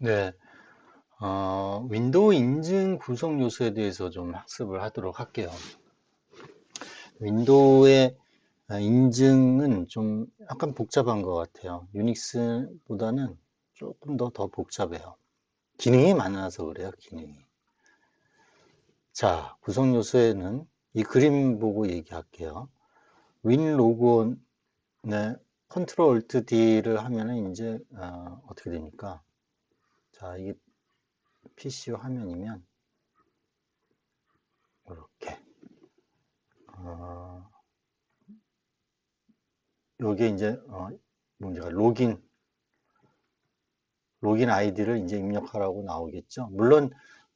네, 어, 윈도우 인증 구성 요소에 대해서 좀 학습을 하도록 할게요. 윈도우의 인증은 좀 약간 복잡한 것 같아요. 유닉스보다는 조금 더 더 복잡해요. 기능이 많아서 그래요, 기능이. 자, 구성 요소에는 이 그림 보고 얘기할게요. 윈 로그온, 네, 컨트롤 얼트 D를 하면은 이제 어, 어떻게 됩니까? 자, 이게 PC 화면이면 이렇게 어, 요게 이제 어, 문제가 로긴 로긴 아이디를 이제 입력하라고 나오겠죠. 물론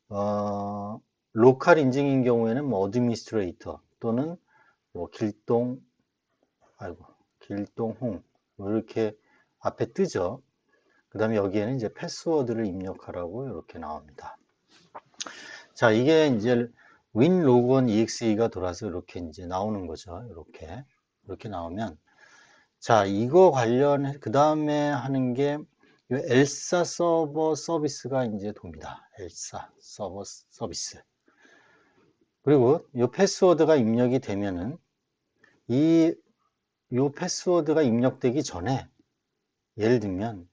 어, 로컬 인증인 경우에는 뭐 어드미니스트레이터 또는 뭐 길동 아이고 길동홍 뭐 이렇게 앞에 뜨죠. 그 다음에 여기에는 이제 패스워드를 입력하라고 이렇게 나옵니다. 자, 이게 이제 win logon exe가 돌아서 이렇게 이제 나오는 거죠. 이렇게. 이렇게 나오면. 자, 이거 관련, 그 다음에 하는 게 엘사 서버 서비스가 이제 돕니다. 엘사 서버 서비스. 그리고 이 패스워드가 입력이 되면은 이, 이 패스워드가 입력되기 전에 예를 들면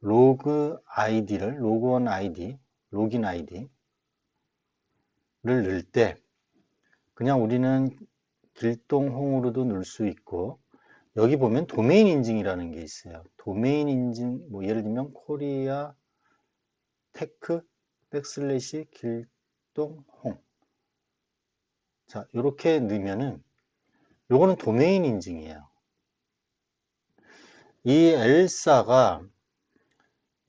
로그 아이디를 로그온 아이디, 로긴 아이디를 넣을 때 그냥 우리는 길동홍으로도 넣을 수 있고 여기 보면 도메인 인증이라는 게 있어요. 도메인 인증 뭐 예를 들면 코리아 테크 백슬래시 길동홍 자 이렇게 넣으면은 요거는 도메인 인증이에요. 이 엘사가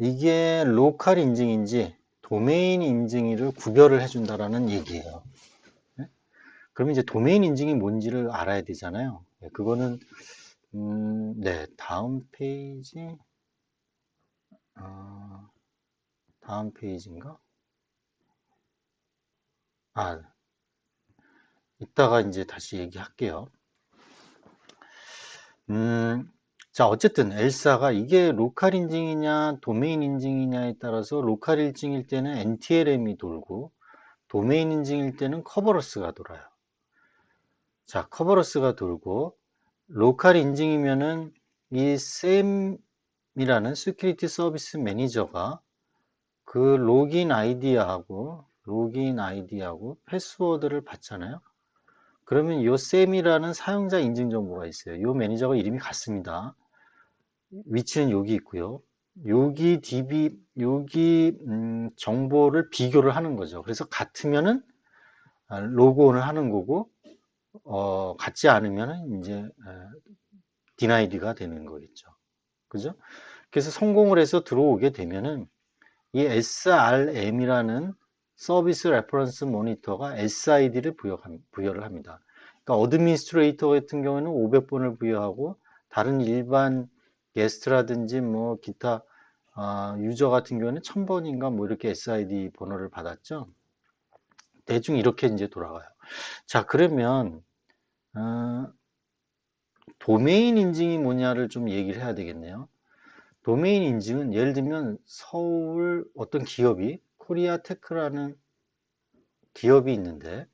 이게 로컬 인증인지 도메인 인증을 구별을 해준다라는 얘기예요. 네? 그러면 이제 도메인 인증이 뭔지를 알아야 되잖아요. 네, 그거는 음, 네 다음 페이지 어, 다음 페이지인가? 아 이따가 이제 다시 얘기할게요. 음, 자, 어쨌든 엘사가 이게 로컬 인증이냐 도메인 인증이냐에 따라서 로컬 인증일 때는 NTLM이 돌고 도메인 인증일 때는 커버러스가 돌아요. 자, 커버러스가 돌고 로컬 인증이면은 이 SAM이라는 시큐리티 서비스 매니저가 그 로긴 아이디하고 로긴 아이디하고 패스워드를 받잖아요. 그러면 이 SAM이라는 사용자 인증 정보가 있어요. 이 매니저가 이름이 같습니다. 위치는 여기 있고요. 여기 DB, 여기 음, 정보를 비교를 하는 거죠. 그래서 같으면은 아, 로그온을 하는 거고, 어, 같지 않으면은 이제 디나이드가 되는 거겠죠. 그죠? 그래서 성공을 해서 들어오게 되면은 이 SRM이라는 서비스 레퍼런스 모니터가 SID를 부여를 합니다. 그러니까 어드미니스트레이터 같은 경우에는 500번을 부여하고 다른 일반 게스트라든지 뭐 기타 어, 유저 같은 경우는 1000번인가 뭐 이렇게 SID 번호를 받았죠. 대충 이렇게 이제 돌아가요. 자, 그러면 어, 도메인 인증이 뭐냐를 좀 얘기를 해야 되겠네요. 도메인 인증은 예를 들면 서울 어떤 기업이 코리아 테크라는 기업이 있는데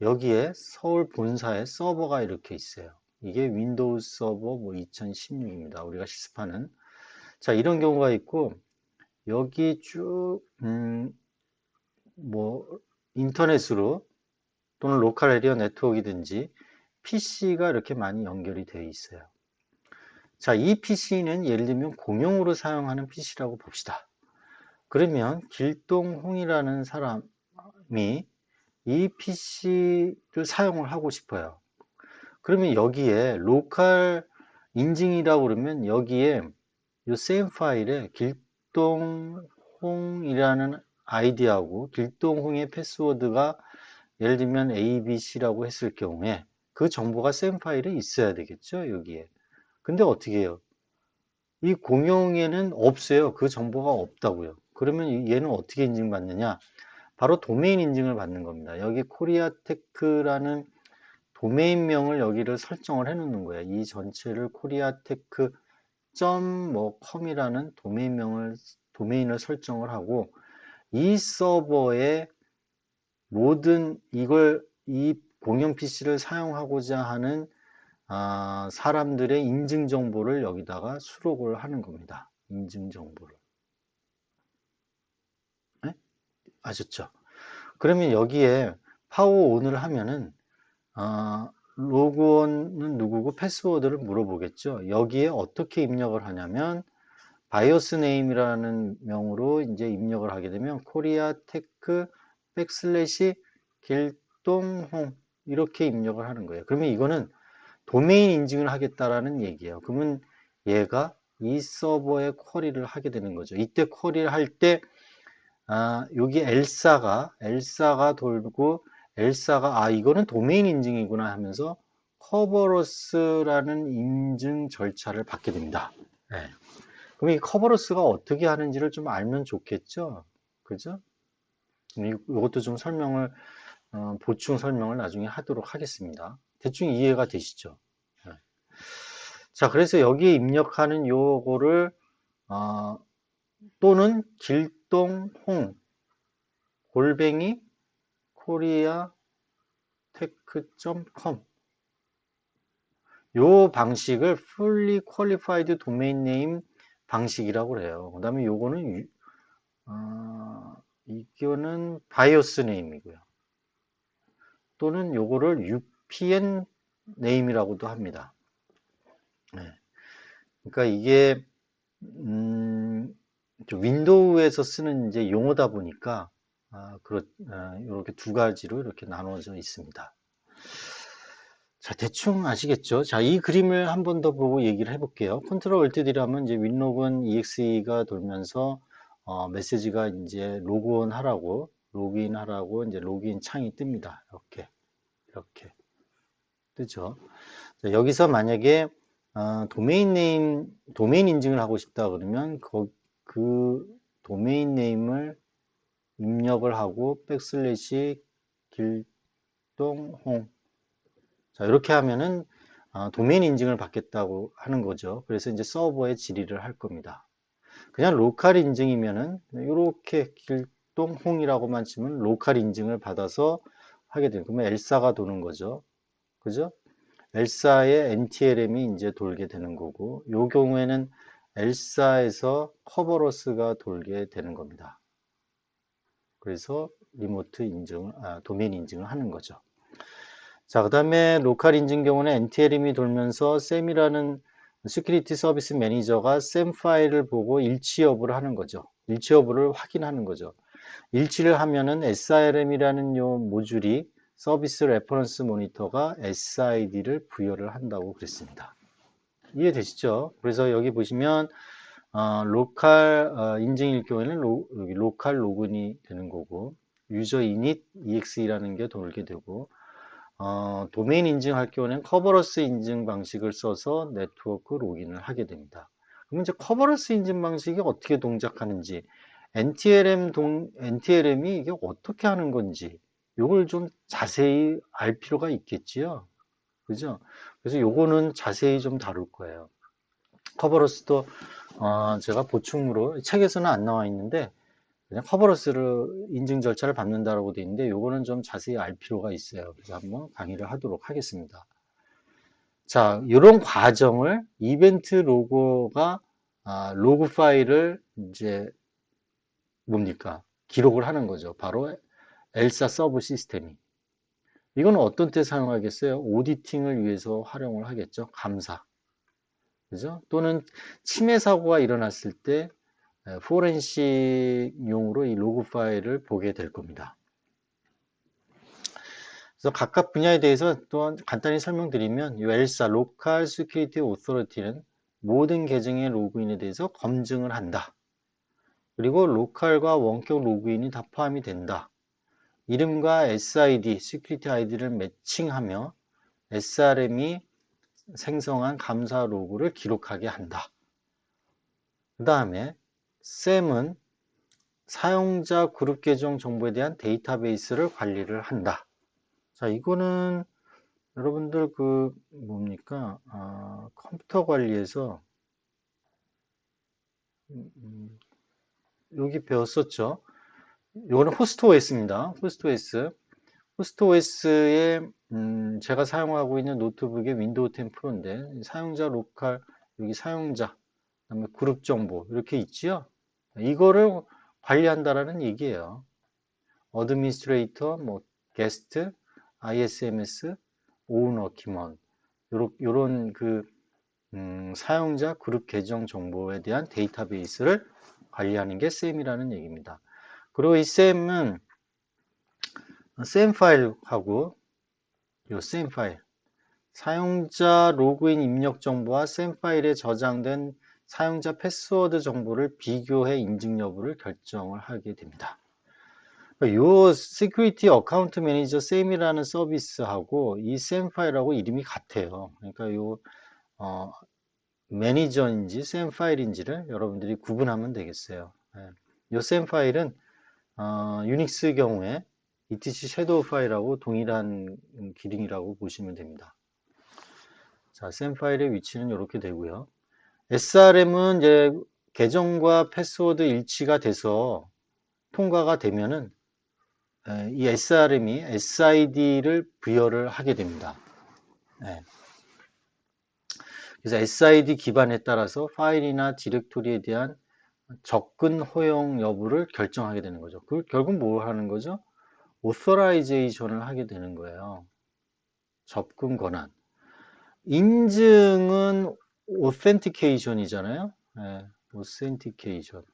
여기에 서울 본사에 서버가 이렇게 있어요. 이게 윈도우 서버 뭐 2016입니다. 우리가 실습하는. 자, 이런 경우가 있고, 여기 쭉, 음, 뭐, 인터넷으로 또는 로컬 에리어 네트워크이든지 PC가 이렇게 많이 연결이 되어 있어요. 자, 이 PC는 예를 들면 공용으로 사용하는 PC라고 봅시다. 그러면 길동홍이라는 사람이 이 PC를 사용을 하고 싶어요. 그러면 여기에 로컬 인증이라고 그러면 여기에 이 same 파일에 길동홍이라는 아이디하고 길동홍의 패스워드가 예를 들면 abc라고 했을 경우에 그 정보가 same 파일에 있어야 되겠죠 여기에. 근데 어떻게 해요? 이 공용에는 없어요. 그 정보가 없다고요. 그러면 얘는 어떻게 인증받느냐? 바로 도메인 인증을 받는 겁니다. 여기 코리아테크라는 도메인명을 여기를 설정을 해 놓는 거예요. 이 전체를 코리아테크 뭐 컴이라는 도메인명을 도메인을 설정을 하고 이 서버에 모든 이걸 이 공용 PC를 사용하고자 하는 아, 사람들의 인증 정보를 여기다가 수록을 하는 겁니다. 인증 정보를. 네? 아셨죠? 그러면 여기에 파워 온을 하면은 아, 로그온은 누구고 패스워드를 물어보겠죠. 여기에 어떻게 입력을 하냐면 바이오스 네임이라는 명으로 이제 입력을 하게 되면 코리아 테크 백슬래시 길동홍 이렇게 입력을 하는 거예요. 그러면 이거는 도메인 인증을 하겠다라는 얘기예요. 그러면 얘가 이 서버에 쿼리를 하게 되는 거죠. 이때 쿼리를 할때 아, 여기 엘사가 엘사가 돌고 엘사가 아 이거는 도메인 인증이구나 하면서 커버러스라는 인증 절차를 받게 됩니다. 네. 그럼 이 커버러스가 어떻게 하는지를 좀 알면 좋겠죠? 그죠? 이것도 좀 설명을 어, 보충 설명을 나중에 하도록 하겠습니다. 대충 이해가 되시죠? 네. 자, 그래서 여기에 입력하는 요거를 어, 또는 길동홍 골뱅이 테크.com 요 방식을 fully qualified domain name 방식이라고 그래요. 그 다음에 요거는 어, 이거는 바이오스 네임이고요. 또는 요거를 UPN 네임이라고도 합니다. 네. 그러니까 이게 음, 윈도우에서 쓰는 이제 용어다 보니까 아, 그렇, 아, 이렇게 두 가지로 이렇게 나누어져 있습니다. 자, 대충 아시겠죠? 자, 이 그림을 한 번 더 보고 얘기를 해볼게요. 컨트롤 얼트 D라면 이제 윈로그인 EXE가 돌면서 어, 메시지가 이제 로그온 하라고, 로그인 하라고 이제 로그인 창이 뜹니다. 이렇게, 이렇게 뜨죠. 자, 여기서 만약에 어, 도메인 네임, 도메인 인증을 하고 싶다 그러면 그, 그 도메인 네임을 입력을 하고 백슬래시 길동홍 자 이렇게 하면은 아, 도메인 인증을 받겠다고 하는 거죠. 그래서 이제 서버에 질의를 할 겁니다. 그냥 로컬 인증이면은 이렇게 길동홍이라고만 치면 로컬 인증을 받아서 하게 되는 그러면 엘사가 도는 거죠. 그죠? 엘사의 NTLM이 이제 돌게 되는 거고 이 경우에는 엘사에서 커버로스가 돌게 되는 겁니다 그래서 리모트 인증, 아, 도메인 인증을 하는 거죠. 자, 그 다음에 로컬 인증 경우는 NTLM이 돌면서 SAM이라는 시큐리티 서비스 매니저가 SAM 파일을 보고 일치 여부를 하는 거죠. 일치 여부를 확인하는 거죠. 일치를 하면은 SIRM이라는 요 모듈이 서비스 레퍼런스 모니터가 SID를 부여를 한다고 그랬습니다. 이해되시죠? 그래서 여기 보시면 어, 로컬 어, 인증일 경우에는 로, 여기 로컬 로그인이 되는 거고 유저 이닛 exe라는 게 돌게 되고 어, 도메인 인증할 경우에는 커버러스 인증 방식을 써서 네트워크 로그인을 하게 됩니다. 그럼 이제 커버러스 인증 방식이 어떻게 동작하는지 NTLM 동, NTLM이 이게 어떻게 하는 건지 이걸 좀 자세히 알 필요가 있겠지요. 그죠? 그래서 요거는 자세히 좀 다룰 거예요. 커버러스도 어, 제가 보충으로 책에서는 안 나와 있는데 그냥 커버러스를 인증 절차를 받는다라고 되어 있는데 요거는 좀 자세히 알 필요가 있어요. 그래서 한번 강의를 하도록 하겠습니다. 자, 이런 과정을 이벤트 로고가 아, 로그 파일을 이제 뭡니까? 기록을 하는 거죠. 바로 엘사 서브 시스템이. 이건 어떤 때 사용하겠어요? 오디팅을 위해서 활용을 하겠죠. 감사. 그죠? 또는 침해 사고가 일어났을 때 포렌식용으로 이 로그 파일을 보게 될 겁니다. 그래서 각각 분야에 대해서 또한 간단히 설명드리면 이 엘사 로컬 시큐리티 오토리티는 모든 계정의 로그인에 대해서 검증을 한다. 그리고 로컬과 원격 로그인이 다 포함이 된다. 이름과 SID, 시큐리티 아이디를 매칭하며 SRM이 생성한 감사 로그를 기록하게 한다. 그 다음에 SAM은 사용자 그룹 계정 정보에 대한 데이터베이스를 관리를 한다. 자, 이거는 여러분들 그 뭡니까? 아, 컴퓨터 관리에서 음, 음 여기 배웠었죠. 이거는 호스트 OS입니다. 호스트 OS. 호스트 OS에 음, 제가 사용하고 있는 노트북의 윈도우 10 프로인데 사용자 로컬 여기 사용자 그다음에 그룹 정보 이렇게 있지요. 이거를 관리한다라는 얘기예요. 어드미니스트레이터, 뭐 게스트, ISMS, 오너 키먼 요런, 그 음, 사용자 그룹 계정 정보에 대한 데이터베이스를 관리하는 게 SAM이라는 얘기입니다. 그리고 이 SAM은 SAM 파일하고 요 SAM 파일 사용자 로그인 입력 정보와 SAM 파일에 저장된 사용자 패스워드 정보를 비교해 인증 여부를 결정을 하게 됩니다. 요 Security Account Manager SAM이라는 서비스하고 이 SAM 파일하고 이름이 같아요. 그러니까 요 어, 매니저인지 SAM 파일인지를 여러분들이 구분하면 되겠어요. 예. 요 SAM 파일은 어, 유닉스 경우에 etc 섀도우 파일하고 동일한 기능이라고 보시면 됩니다. 자, SAM 파일의 위치는 이렇게 되고요. SRM은 이제 계정과 패스워드 일치가 돼서 통과가 되면은 이 SRM이 SID를 부여를 하게 됩니다. 네. 그래서 SID 기반에 따라서 파일이나 디렉토리에 대한 접근 허용 여부를 결정하게 되는 거죠. 그 결국 뭘 하는 거죠? 오서라이제이션을 하게 되는 거예요. 접근 권한. 인증은 오센티케이션이잖아요. 네, 오센티케이션.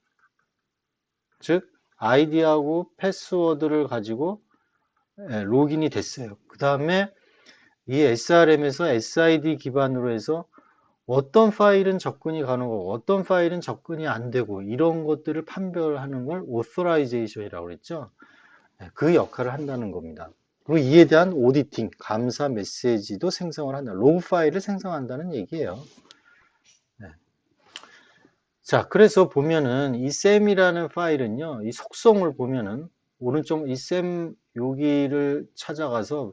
즉 아이디하고 패스워드를 가지고 네, 로그인이 됐어요. 그 다음에 이 SRM에서 SID 기반으로 해서 어떤 파일은 접근이 가능하고 어떤 파일은 접근이 안 되고 이런 것들을 판별하는 걸 오서라이제이션이라고 그랬죠. 네, 그 역할을 한다는 겁니다. 그리고 이에 대한 오디팅, 감사 메시지도 생성을 한다. 로그 파일을 생성한다는 얘기예요. 네. 자, 그래서 보면은 이 셈이라는 파일은요, 이 속성을 보면은 오른쪽 이 셈 여기를 찾아가서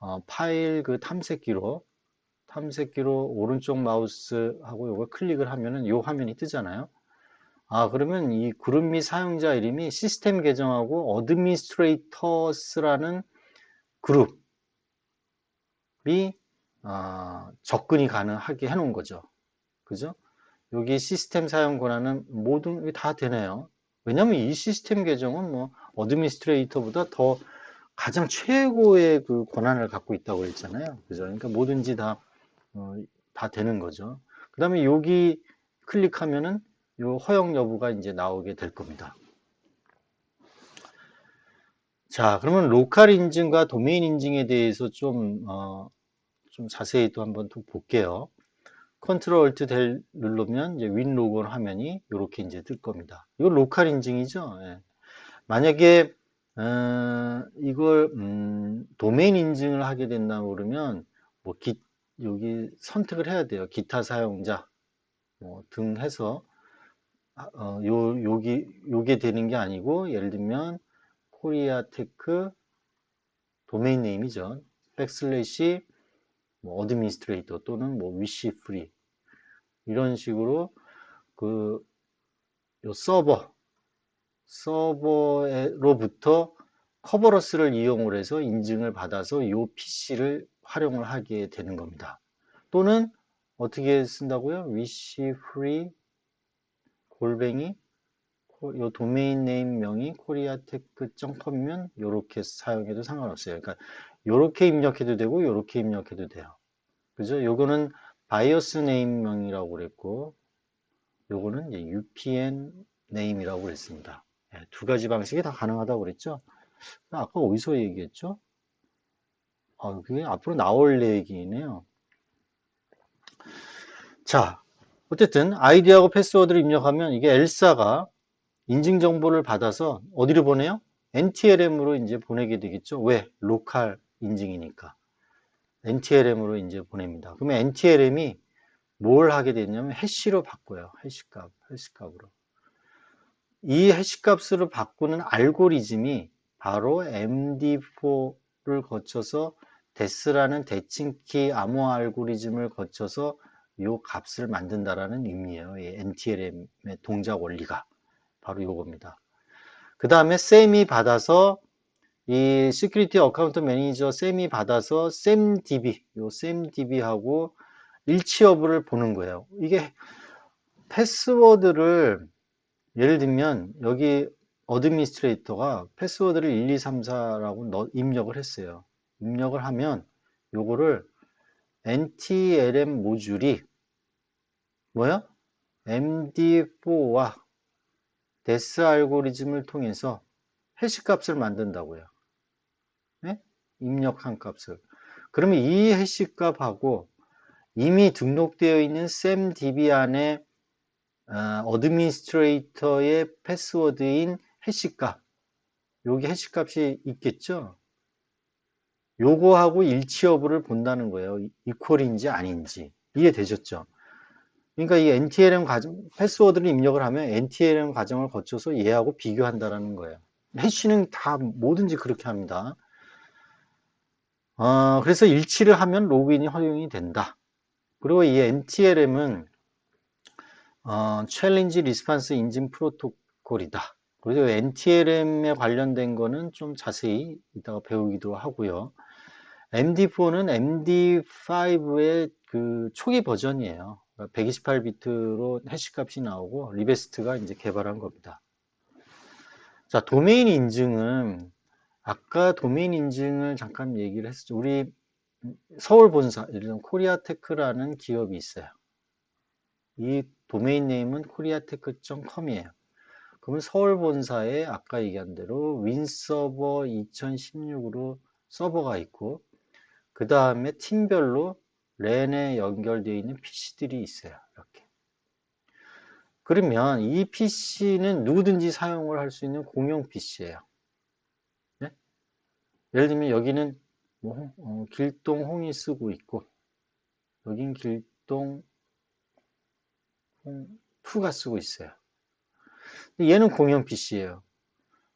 어, 파일 그 탐색기로 탐색기로 오른쪽 마우스하고 요거 클릭을 하면은 요 화면이 뜨잖아요. 아, 그러면 이 그룹 및 사용자 이름이 시스템 계정하고 어드미니스트레이터스라는 그룹이 어, 접근이 가능하게 해놓은 거죠. 그죠? 여기 시스템 사용 권한은 모든 게 다 되네요. 왜냐면 이 시스템 계정은 뭐 어드미니스트레이터보다 더 가장 최고의 그 권한을 갖고 있다고 했잖아요. 그죠? 그러니까 뭐든지 다, 어, 다 되는 거죠. 그 다음에 여기 클릭하면은 요 허용 여부가 이제 나오게 될 겁니다. 자, 그러면 로컬 인증과 도메인 인증에 대해서 좀, 어, 좀 자세히 또 한번 또 볼게요. 컨트롤 얼트 델 누르면 이제 윈 로건 화면이 이렇게 이제 뜰 겁니다. 이거 로컬 인증이죠. 예. 만약에 어, 이걸 음, 도메인 인증을 하게 된다 그러면 뭐 기, 여기 선택을 해야 돼요. 기타 사용자 뭐 등 해서 어, 요 여기 요게 되는 게 아니고 예를 들면 코리아테크 도메인 네임이죠. 백슬래시 뭐 어드미니스트레이터 또는 뭐 위시 프리 이런 식으로 그 요 서버 서버로부터 커버러스를 이용을 해서 인증을 받아서 이 PC를 활용을 하게 되는 겁니다. 또는 어떻게 쓴다고요? 위시 프리 골뱅이 요 도메인 네임 명이 코리아테크.com이면 이렇게 사용해도 상관없어요. 그러니까 이렇게 입력해도 되고 이렇게 입력해도 돼요. 그죠? 요거는 바이어스 네임명이라고 그랬고 요거는 이제 UPN 네임이라고 그랬습니다. 네, 두 가지 방식이 다 가능하다고 그랬죠. 아까 어디서 얘기했죠? 아, 그게 앞으로 나올 얘기네요. 자, 어쨌든 아이디하고 패스워드를 입력하면 이게 엘사가 인증 정보를 받아서 어디로 보내요? NTLM으로 이제 보내게 되겠죠. 왜? 로컬 인증이니까. NTLM으로 이제 보냅니다. 그러면 NTLM이 뭘 하게 되냐면 해시로 바꿔요. 해시값, 해시값으로. 이 해시값으로 바꾸는 알고리즘이 바로 MD4를 거쳐서 데스라는 대칭키 암호 알고리즘을 거쳐서 이 값을 만든다라는 의미예요. 이 NTLM의 동작 원리가. 바로 요겁니다. 그 다음에 쌤이 받아서 이 시큐리티 어카운트 매니저 쌤이 받아서 쌤DB, 요 쌤DB하고 일치 여부를 보는 거예요. 이게 패스워드를 예를 들면 여기 어드미니스트레이터가 패스워드를 1, 2, 3, 4라고 넣, 입력을 했어요. 입력을 하면 요거를 NTLM 모듈이 뭐야? MD4와 데스 알고리즘을 통해서 해시 값을 만든다고요. 네? 입력한 값을. 그러면 이 해시 값하고 이미 등록되어 있는 SamDB 안에 어, 드미니스트레이터의 패스워드인 해시값 여기 해시값이 있겠죠 요거하고 일치 여부를 본다는 거예요. 이퀄인지 아닌지. 이해되셨죠? 그러니까 이 NTLM 과정 패스워드를 입력을 하면 NTLM 과정을 거쳐서 얘하고 비교한다라는 거예요. 해시는 다 뭐든지 그렇게 합니다. 어, 그래서 일치를 하면 로그인이 허용이 된다. 그리고 이 NTLM은 어, 챌린지 리스판스 인증 프로토콜이다. 그리고 NTLM에 관련된 거는 좀 자세히 이따가 배우기도 하고요. MD4는 MD5의 그 초기 버전이에요. 128비트로 해시값이 나오고 리베스트가 이제 개발한 겁니다. 자, 도메인 인증은 아까 도메인 인증을 잠깐 얘기를 했었죠. 우리 서울 본사, 예를 들면 코리아테크라는 기업이 있어요. 이 도메인 네임은 코리아테크.com이에요. 그러면 서울 본사에 아까 얘기한 대로 윈서버 2016으로 서버가 있고 그 다음에 팀별로 랜에 연결되어 있는 PC들이 있어요. 이렇게. 그러면 이 PC는 누구든지 사용을 할 수 있는 공용 PC예요. 네? 예를 들면 여기는 뭐, 어, 길동 홍이 쓰고 있고 여긴 길동 2가 쓰고 있어요. 얘는 공용 PC예요.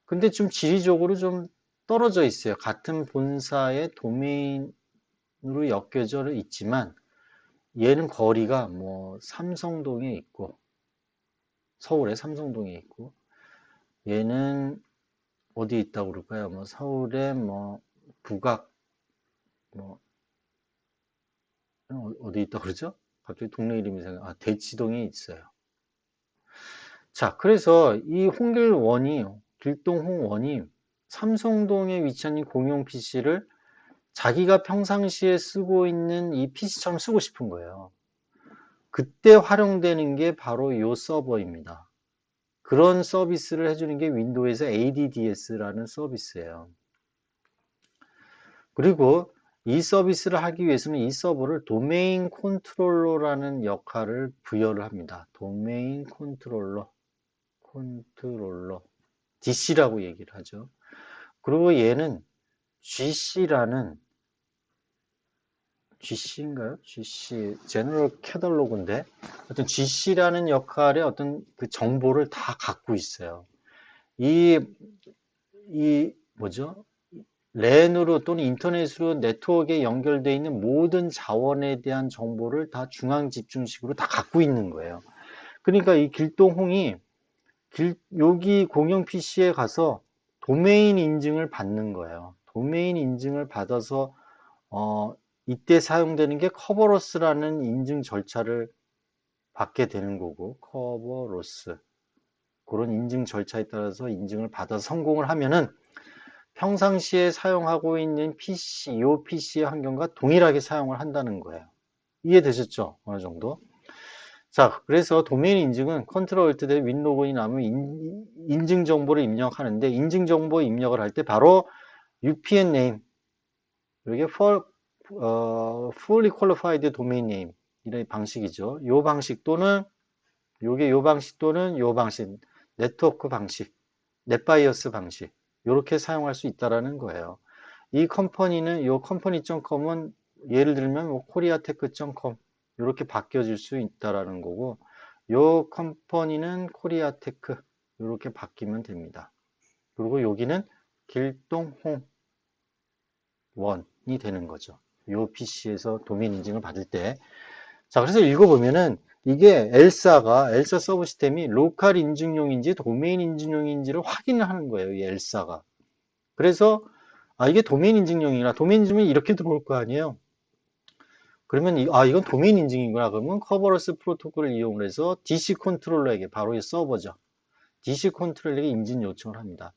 근데 좀 지리적으로 좀 떨어져 있어요. 같은 본사의 도메인 으로 엮여져 있지만 얘는 거리가 뭐 삼성동에 있고 서울에 삼성동에 있고 얘는 어디 있다고 그럴까요? 뭐 서울에 뭐 북악 뭐 어, 어디 있다고 그러죠? 갑자기 동네 이름이 생각, 아, 대치동에 있어요. 자, 그래서 이 홍길원이, 길동홍원이 삼성동에 위치한 이 공용 PC를 자기가 평상시에 쓰고 있는 이 PC처럼 쓰고 싶은 거예요. 그때 활용되는 게 바로 이 서버입니다. 그런 서비스를 해주는 게 윈도우에서 ADDS라는 서비스예요. 그리고 이 서비스를 하기 위해서는 이 서버를 도메인 컨트롤러라는 역할을 부여를 합니다. 도메인 컨트롤러, 컨트롤러, DC라고 얘기를 하죠. 그리고 얘는 GC라는 GC인가요? GC, 제너럴 캐달로그인데 어떤 GC라는 역할의 어떤 그 정보를 다 갖고 있어요. 이, 이, 뭐죠? 랜으로 또는 인터넷으로 네트워크에 연결되어 있는 모든 자원에 대한 정보를 다 중앙 집중식으로 다 갖고 있는 거예요. 그러니까 이 길동홍이 길, 여기 공용 PC에 가서 도메인 인증을 받는 거예요. 도메인 인증을 받아서 어, 이때 사용되는 게 커버로스라는 인증 절차를 받게 되는 거고 커버로스 그런 인증 절차에 따라서 인증을 받아서 성공을 하면은 평상시에 사용하고 있는 PC, 이 PC의 환경과 동일하게 사용을 한다는 거예요. 이해되셨죠? 어느 정도? 자, 그래서 도메인 인증은 컨트롤 Alt 대 윈로그인이 나면 인, 증 정보를 입력하는데 인증 정보 입력을 할 때 바로 UPN name 이게 for, 어, fully qualified domain name 이런 방식이죠. 요 방식 또는 요게 요 방식 또는 요 방식 네트워크 방식 넷바이어스 방식 이렇게 사용할 수 있다라는 거예요. 이 컴퍼니는 이 컴퍼니.com은 예를 들면 뭐 코리아테크.com 이렇게 바뀌어질 수 있다라는 거고 이 컴퍼니는 코리아테크 이렇게 바뀌면 됩니다. 그리고 여기는 길동홍 원이 되는 거죠. 이 PC에서 도메인 인증을 받을 때. 자, 그래서 읽어보면은 이게 엘사가 엘사 서버 시스템이 로컬 인증용인지 도메인 인증용인지를 확인을 하는 거예요. 이 엘사가. 그래서 아 이게 도메인 인증용이라 도메인 인증이 이렇게 들어올 거 아니에요. 그러면 이, 아 이건 도메인 인증이구나. 그러면 커버러스 프로토콜을 이용을 해서 DC 컨트롤러에게 바로 이 서버죠. DC 컨트롤러에게 인증 요청을 합니다.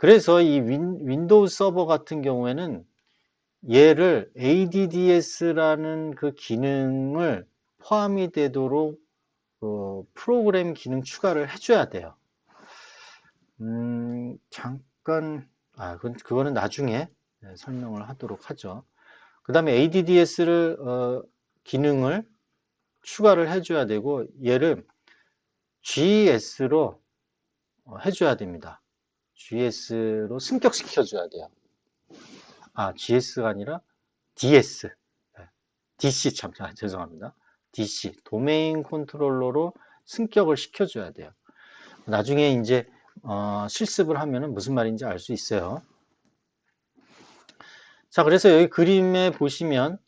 그래서 이 윈, 윈도우 서버 같은 경우에는 얘를 ADDS라는 그 기능을 포함이 되도록 어, 프로그램 기능 추가를 해줘야 돼요. 음, 잠깐, 아, 그건, 그거는 나중에 네, 설명을 하도록 하죠. 그 다음에 ADDS를, 어, 기능을 추가를 해줘야 되고, 얘를 GS로 어, 해줘야 됩니다. GS로 승격시켜줘야 돼요. 아, GS가 아니라 DS. 네. DC 참, 아, 죄송합니다. DC, 도메인 컨트롤러로 승격을 시켜줘야 돼요. 나중에 이제 어, 실습을 하면 무슨 말인지 알 수 있어요. 자, 그래서 여기 그림에 보시면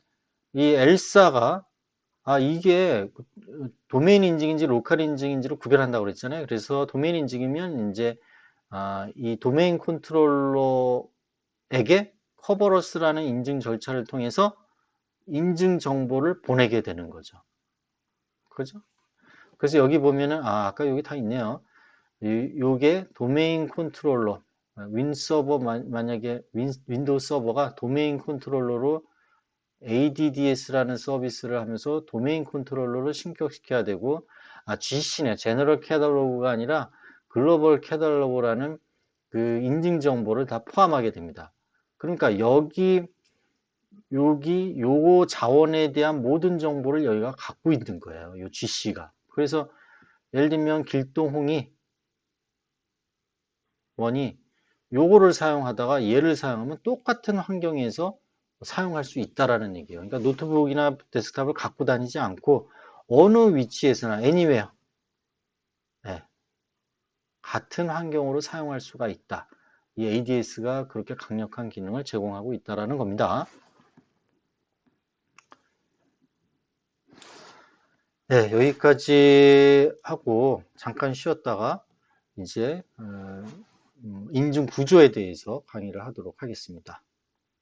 이 엘사가 아 이게 도메인 인증인지 로컬 인증인지를 구별한다고 그랬잖아요. 그래서 도메인 인증이면 이제 아, 이 도메인 컨트롤러에게 커버러스라는 인증 절차를 통해서 인증 정보를 보내게 되는 거죠. 그죠? 그래서 여기 보면은 아 아까 여기 다 있네요. 이, 요게 도메인 컨트롤러 윈 서버 만약에 윈, 윈도우 서버가 도메인 컨트롤러로 ADDS라는 서비스를 하면서 도메인 컨트롤러를 신격시켜야 되고 아 GC네 제너럴 캐탈로그가 아니라 글로벌 캐탈로그라는 그 인증 정보를 다 포함하게 됩니다. 그러니까 여기 여기 요거 자원에 대한 모든 정보를 여기가 갖고 있는 거예요. 요 GC가. 그래서 예를 들면 길동홍이 원이 요거를 사용하다가 얘를 사용하면 똑같은 환경에서 사용할 수 있다라는 얘기예요. 그러니까 노트북이나 데스크탑을 갖고 다니지 않고 어느 위치에서나 anywhere 네. 같은 환경으로 사용할 수가 있다. 이 ADS가 그렇게 강력한 기능을 제공하고 있다라는 겁니다. 네, 여기까지 하고 잠깐 쉬었다가 이제 어, 음, 인증 구조에 대해서 강의를 하도록 하겠습니다.